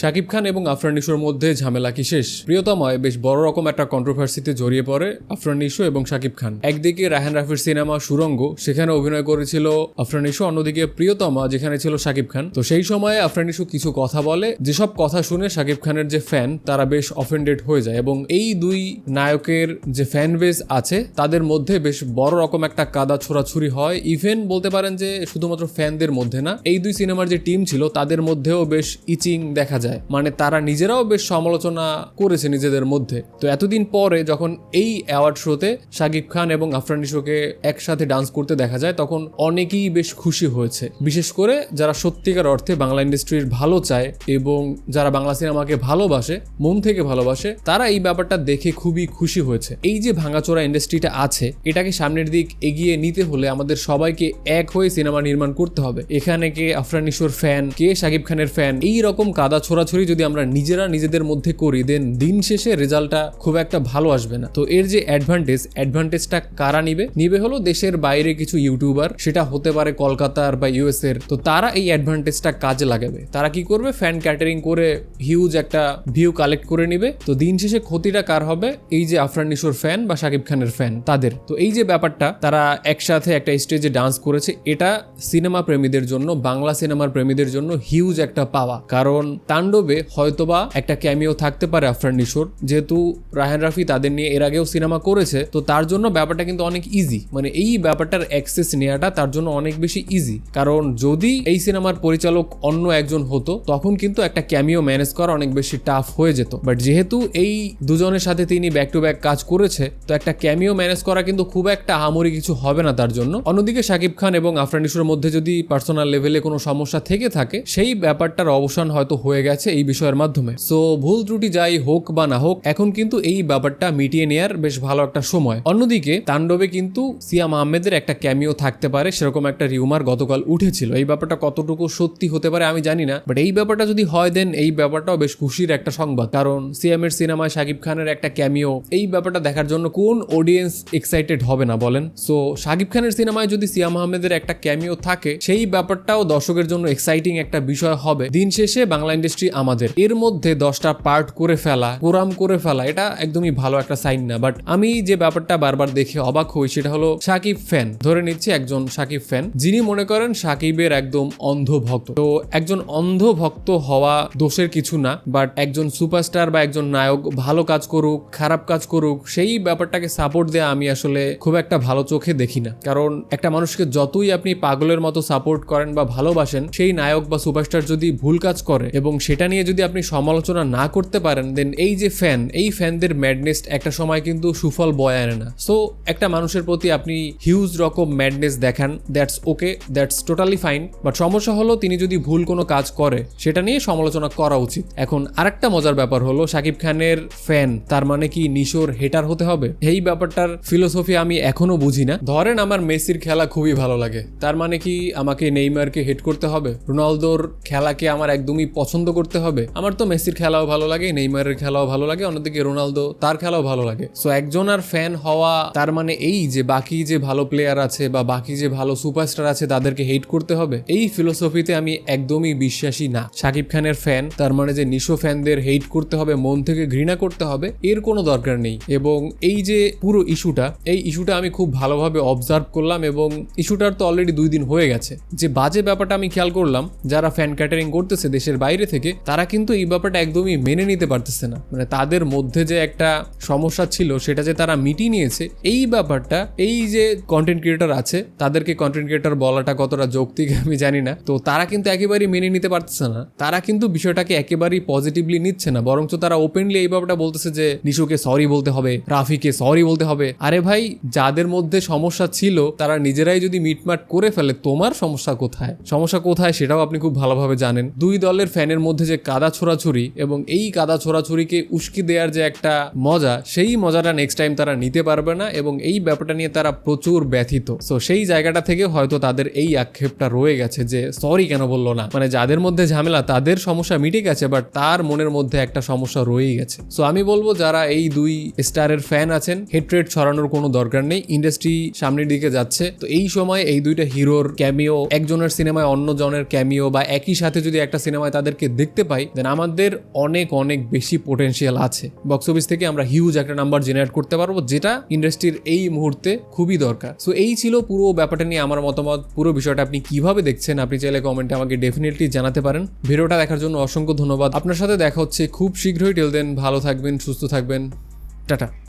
শাকিব খান এবং আফরান নিশোর মধ্যে ঝামেলা কি শেষ? প্রিয়তমায় বেশ বড় রকম একটা কন্ট্রোভার্সিতে জড়িয়ে পড়ে আফরান নিশো এবং শাকিব খান। একদিকে রাহান রাফির সিনেমা সুরঙ্গ, সেখানে অভিনয় করেছিল আফরান নিশো অন্যদিকে প্রিয়তমা, যেখানে ছিল শাকিব খান। তো সেই সময়ে আফরান নিশো কিছু কথা বলে। যেসব কথা শুনে শাকিব খানের যে ফ্যান তারা বেশ অফেন্ডেড হয়ে যায় এবং এই দুই নায়কের যে ফ্যান বেস আছে, তাদের মধ্যে বেশ বড় রকম একটা কাদা ছোড়াছুরি হয়। ইভেন বলতে পারেন যে শুধুমাত্র ফ্যানদের মধ্যে না, এই দুই সিনেমার যে টিম ছিল, তাদের মধ্যেও বেশ ইচিং দেখা যায়। মানে তারা নিজেরাও বেশ সমালোচনা করেছে নিজেদের মধ্যে। তো এতদিন পরে যখন এই অ্যাওয়ার্ড শোতে শাকিব খান এবং আফরান নিশোকে একসাথে ডান্স করতে দেখা যায়, তখন অনেকেই বেশ খুশি হয়েছে। বিশেষ করে যারা সত্যিকার অর্থে বাংলা ইন্ডাস্ট্রির ভালো চায় এবং যারা বাংলা সিনেমাকে ভালোবাসে, মন থেকে ভালোবাসে, তারা এই ব্যাপারটা দেখে খুবই খুশি হয়েছে। এই যে ভাঙাচোরা ইন্ডাস্ট্রিটা আছে, এটাকে সামনের দিক এগিয়ে নিতে হলে আমাদের সবাইকে এক হয়ে সিনেমা নির্মাণ করতে হবে। এখানে কে আফরান ফ্যান কে শাকিব খানের ফ্যান এই রকম কাদা ছোড়াছড়ি যদি আমরা নিজেরা নিজেদের মধ্যে করি দেন দিন শেষে রেজাল্টটা খুব একটা ভালো আসবে না। তো এর যে অ্যাডভান্টেজ অ্যাডভান্টেজটা কারা নিবে? নিবে হলো দেশের বাইরে কিছু ইউটিউবার সেটা হতে পারে কলকাতার বা ইউএস এর তো তারা এই অ্যাডভান্টেজটা কাজে লাগাবে। তারা কি করবে? ফ্যান ক্যাটারিং করে হিউজ একটা ভিউ কালেক্ট করে নিবে। তো দিন শেষে ক্ষতিটা কার হবে? এই যে আফরান নিশোর ফ্যান বা শাকিব খানের ফ্যান তাদের। তো এই যে ব্যাপারটা, তারা একসাথে একটা স্টেজে ডান্স করেছে। এটা সিনেমা প্রেমীদের জন্য, বাংলা সিনেমার প্রেমীদের জন্য হিউজ একটা পাওয়া। কারণ তাণ্ডবে হয়তোবা একটা ক্যামিও থাকতে পারে আফরান নিশোর। যেহেতু রাহান রাফি তাদের নিয়ে এর আগেও সিনেমা করেছে, তো তার জন্য ব্যাপারটা কিন্তু অনেক ইজি মানে এই ব্যাপারটার অ্যাক্সেস নেওয়াটা তার জন্য অনেক বেশি ইজি কারণ যদি এই সিনেমার পরিচালক অন্য একজন হতো, তখন কিন্তু একটা ক্যামিও ম্যানেজ করা অনেক বেশি টাফ হয়ে যেত। বাট যেহেতু এই দুজনের সাথে তিনি ব্যাক টু ব্যাক কাজ করেছে, তো একটা ক্যামিও ম্যানেজ করা কিন্তু খুব একটা আহামরি কিছু হবে না তার জন্য। অন্যদিকে শাকিব খান এবং আফরান নিশোর মধ্যে যদি পার্সোনাল লেভেলে কোনো সমস্যা থেকে থাকে, সেই ব্যাপারটার অবসান হয়তো হয়ে গেছে। এই বিষয়ের মাধ্যমে। সো ভুল ত্রুটি যাই হোক বা না হোক, এখন কিন্তু এই ব্যাপারটা মিটিয়ে নেয়ার বেশ ভালো একটা সময়। অন্যদিকে, তাণ্ডবে কিন্তু সিয়াম আহমেদের একটা ক্যামিও থাকতে পারে, সেরকম একটা রিউমার গতকাল উঠেছিল। এই ব্যাপারটা কতটুকু সত্যি হতে পারে আমি জানি না বাট এই ব্যাপারটা যদি হয় দেন এই ব্যাপারটাও বেশ খুশির একটা সংবাদ। কারণ সিয়াম এর সিনেমায় শাকিব খানের একটা ক্যামিও, এই ব্যাপারটা দেখার জন্য কোন অডিয়েন্স এক্সাইটেড হবে না বলেন? সো শাকিব খানের সিনেমায় যদি সিয়াম আহমেদের একটা ক্যামিও থাকে, সেই ব্যাপারটাও দর্শকের জন্য এক্সাইটিং একটা বিষয় হবে। দিন শেষে বাংলা ইন্ডাস্ট্রি আমাদের। এর মধ্যে দশটা পার্ট করে ফেলা কোরাম করে ফেলা, এটা একদমই ভালো একটা সাইন না। বাট আমি যে ব্যাপারটা বারবার দেখে অবাক হই, সেটা হলো সাকিব ফ্যান ধরে নিচ্ছি একজন সাকিব ফ্যান যিনি মনে করেন সাকিবের একদম অন্ধ ভক্ত তো একজন অন্ধ ভক্ত হওয়া দোষের কিছু না বাট একজন সুপারস্টার বা একজন নায়ক ভালো কাজ করুক, খারাপ কাজ করুক, সেই ব্যাপারটাকে সাপোর্ট দেওয়া আমি আসলে খুব একটা ভালো চোখে দেখি না। কারণ একটা মানুষকে যতই আপনি পাগলের মতো সাপোর্ট করেন বা ভালোবাসেন, সেই নায়ক বা সুপারস্টার যদি ভুল কাজ করে এবং সেটা নিয়ে যদি আপনি সমালোচনা না করতে পারেন দেন এই যে ফ্যান এই ফ্যানদের ম্যাডনেস একটা সময় কিন্তু সুফল বয় আনে না। সো একটা মানুষের প্রতি আপনি হিউজ রকম ম্যাডনেস দেখান that's okay that's totally fine but সমস্যা হলো তিনি যদি ভুল কোনো কাজ করে, সেটা নিয়ে সমালোচনা করা উচিত। এখন আরেকটা মজার ব্যাপার হলো শাকিব খানের ফ্যান তার মানে কি নিশোর হেটার হতে হবে? এই ব্যাপারটার ফিলোসফি আমি এখনও বুঝি না। ধরেন আমার মেসির খেলা খুবই ভালো লাগে, তার মানে কি আমাকে নেইমারকে হেট করতে হবে? রোনালদোর খেলাকে আমার একদমই পছন্দ করতে হবে। আমার তো মেসির খেলাও ভালো লাগে, নেইমারের খেলাও ভালো লাগে, অন্যদিকে রোনালদো তার খেলাও ভালো লাগে। সো একজন আর ফ্যান হওয়া, তার মানে এই যে বাকি যে ভালো প্লেয়ার আছে বা বাকি যে ভালো সুপারস্টার আছে, তাদেরকে হেট করতে হবে? এই ফিলোসফিতে আমি একদমই বিশ্বাসী না। শাকিব খানের ফ্যান তার মানে যে নিশো ফ্যানদের হেট করতে হবে, মন থেকে ঘৃণা করতে হবে, এর কোনো দরকার নেই। এবং এই যে পুরো ইস্যুটা এই ইস্যুটা আমি খুব ভালোভাবে অবজার্ভ করলাম এবং ইস্যুটার তো অলরেডি দুই দিন হয়ে গেছে। যে বাজে ব্যাপারটা আমি খেয়াল করলাম, যারা ফ্যান ক্যাটারিং করতেছে দেশের বাইরে থেকে তারা কিন্তু এই ব্যাপারটা একদমই মেনে নিতে পারতেছে না। মানে তাদের মধ্যে যে একটা সমস্যা ছিল, সেটা যে তারা মিটিয়ে নিয়েছে, এই ব্যাপারটা, এই যে কন্টেন্ট ক্রিয়েটার আছে, তাদেরকে কন্টেন্ট ক্রিয়েটার বলাটা কতটা যৌক্তিক আমি জানি না। তো তারা কিন্তু একেবারেই মেনে নিতে পারতেছে না। তারা কিন্তু বিষয়টাকে একেবারেই পজিটিভলি নিচ্ছে না। বরঞ্চ তারা ওপেনলি এই ব্যাপারটা বলতেছে যে, নিশুকে সরি বলতে হবে, রাফিকে সরি বলতে হবে। আরে ভাই, যাদের মধ্যে সমস্যা ছিল, তারা নিজেরাই যদি মিটমাট করে ফেলে, তোমার সমস্যা কোথায়? সমস্যা কোথায় সেটাও আপনি খুব ভালোভাবে জানেন। দুই দলের ফ্যানের মধ্যে যে কাদা ছোড়াছুরি এবং এই কাদা ছোড়াছুরিকে উস্কি দেওয়ার যে একটা মজা, সেই মজাটা নেক্সট টাইম তারা নিতে পারবে না এবং এই ব্যাপারটা নিয়ে তারা প্রচুর ব্যথিত। সো সেই জায়গাটা থেকে হয়তো তাদের এই আক্ষেপটা রয়ে গেছে যে সরি কেন বলল না? মানে যাদের মধ্যে ঝামেলা, তাদের সমস্যা মিটে গেছে বাট তার মনের মধ্যে একটা সমস্যা রয়েই গেছে। সো আমি বলব, যারা এই দুই স্টারের ফ্যান আছেন হেট্রেট ছড়ানোর কোনো দরকার নেই ইন্ডাস্ট্রি সামনের দিকে যাচ্ছে। তো এই সময় এই দুইটা হিরোর ক্যামিও একজনের সিনেমায় অন্য জনের ক্যামিও বা একই সাথে যদি একটা সিনেমায় তাদেরকে দেখতে পাই দেন আমাদের অনেক অনেক বেশি পোটেনশিয়াল আছে। বক্স অফিস থেকে আমরা হিউজ একটা নাম্বার জেনারেট করতে পারব, যেটা ইন্ডাস্ট্রির এই মুহূর্তে খুবই দরকার। সো এই ছিল পুরো ব্যাপারটা নিয়ে আমার মতামত। পুরো বিষয়টা আপনি কীভাবে দেখছেন, আপনি চাইলে কমেন্টে আমাকে ডেফিনেটলি জানাতে পারেন। ভিডিওটা দেখার জন্য অসংখ্য ধন্যবাদ। আপনার সাথে দেখা হচ্ছে খুব শীঘ্রই। টেল দেন ভালো থাকবেন, সুস্থ থাকবেন। টাটা।